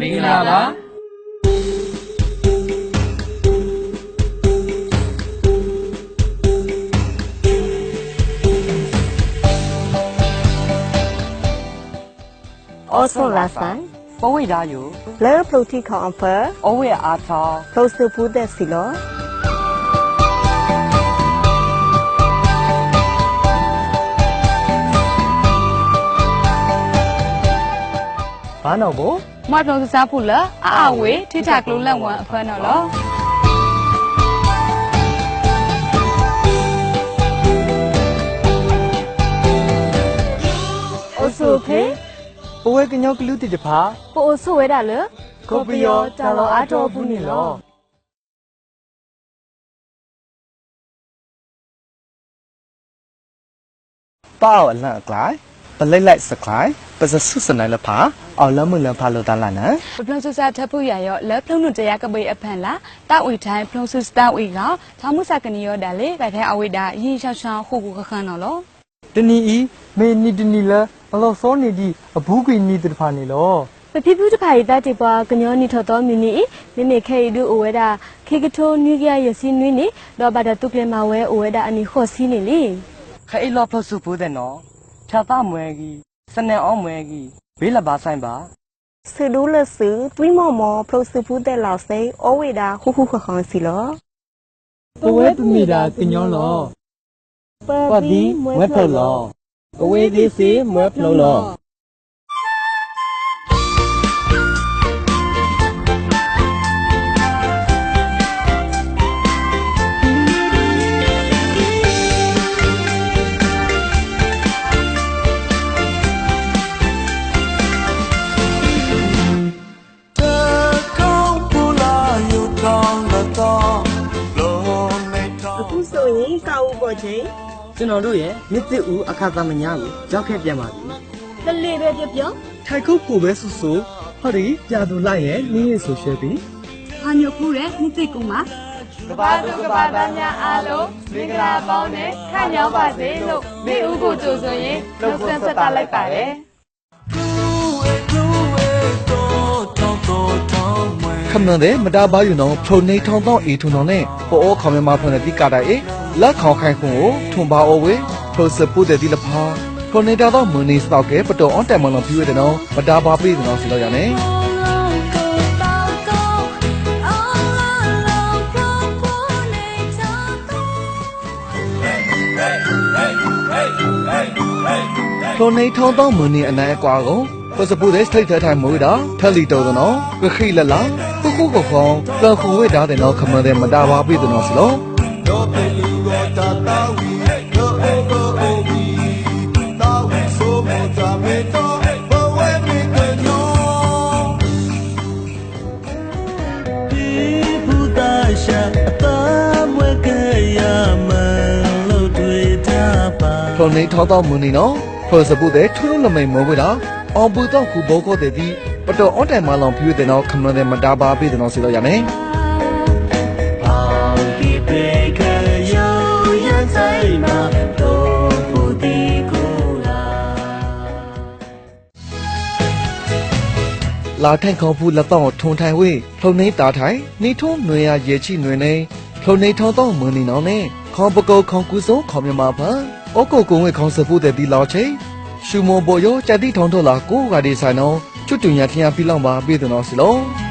မင်္ဂလာပါအော်ဆိုလာဆိုင်ပဝိဒါယုလဲပလုတိခေါအဖအဝေအာသာပလုစုပုဒက်စီလော ဘာနော်ကိုမတ်လုံးစားဖို့လားအအဝေးထိထကလုံးလက်ဝမ်အဖမ်းတော့လောအိုဆိုဖေပဝဲကညောကလူတိတဖာပိုအိုဆိုဝဲတာလေကိုပယောတာလောအားတော်ဘူးနေလောပေါအလန့်ကလိုက် ပလိတ်လိုက်စကလိုက်ပစဆုစနိုင်လဖာအော်လမလဖာလိုတလာနပပလုံးစစားထပ်ဖို့ရရောလက်ဖလုံးတို့တရားကပိအဖန်လားတောက်ဝီတိုင်းဖလုံးစစတာဝီကသောမှုစကနီရောဒါလေဗိုက်ထဲအဝိဒါအရင်ရှောင်းရှောင်းခုခုခခန်းတော့လောတနီဤမေနီတနီလာအလောစောနေဒီအဘူးကွေနီတဖာနေလောပပိပူတဖာရီတာတိပွားကညောနီထော်တော်မီနီမိမိခဲရီဒူအိုဝဲတာခေကထိုနျူကလ িয়ার ရစီနွိနီတော့ဘာဒတုကလေမဝဲအိုဝဲတာအနီခော့စီနေလီခဲအိလောဖဆုဖို့တဲ့နော် ဖြာသမွဲကြီးစနေအောင်မွဲကြီးဘေးလပါဆိုင်ပါစဒူလဆူတွီမော်မောပရိုစဖူတဲ့လောက်စိအိုဝဲတာခုခုခခေါင်စီလောပဝဲပမီတာကညောလောပဒီမွဲဖလောပဝဲဒီစီမွဲဖလော ဆိုရင်ကောက်ဦးပေါ်ချင်းကျွန်တော်တို့ရဲ့မြစ်စ်ဦးအခါသမညာကိုရောက်ခဲ့ပြန်ပါပြီတလေးပဲပြပြောထိုက်ခုတ်ကိုပဲဆူဆူဟောဒီကြာသူလိုက်ရဲ့နင်းရဆိုရှယ်ပြီးဟာညိုဖူးတဲ့နှစ်သိကူမှာကဘာသူကဘာသားများအားလုံးမင်္ဂလာပေါင်းနဲ့ခန့်ညောင်းပါစေလို့မိဦးကိုကြိုဆိုရင်နှုတ်ဆက်ဆက်တာလိုက်ပါတယ်ခမန်တဲ့မတားပါယူနောဖုန်နေထောင်းတော့အေထုံတော်နဲ့ပေါ်အောခေါင်မြမဖုန်တဲ့ဒီကာတာအေ လက်ခေါခိုင်ခွန်ကိုထုံပါအဝေးထိုစပုတဲ့ဒီလဖာကိုနေတာတော့မနီစတော့ကဲပတော်အွန်တမ်မလွန်ပြွေးတဲ့နော်ပတာပါပြေးတဲ့နော်ဆိုတော့ရနေကိုနေထောင်းတော့မနီအနိုင်ကွာကိုပစပုတဲ့စိတ်ထဲထိုင်မွေးတာထက်လီတော်တဲ့နော်ခခိလလာခုခုကောကောလောက်ခွေဒါတဲ့နော်ခမတဲ့မတာပါပြေးတဲ့နော်ဆိုတော့ စလုံးဖုန်နေထောင်းတော့မူနေနော်ဖစပုတဲ့ထူးလမိန်မောဝေတာအောင်ပူတော့ခုဘောကောတဲ့ဒီပတော်အွန်တိုင်မလောင်ပြည့်တဲ့နော်ခမတဲ့မတာပါပြီတဲ့နော်စီလို့ရနေ လာထိုင်ခေါဖူလက်တော့ထုံထိုင်ဝေးဖုန်နေတာထိုင်နေထုံးနွေရရေချိနွေနေဖုန်နေထောင်းတော့မူနေနော်နဲ့ခေါပကောခေါကူစုံခေါမြမဖာအကိုကုံဝေခေါစပုတဲ့ဒီလောက်ချင်းရှူမောဘောယောကြတိထောင်းတော့လာကိုကဒီဆိုင်နော်ချွတ်တွင်ရထင်ရပြလောက်ပါပြီတဲ့နော်စီလုံး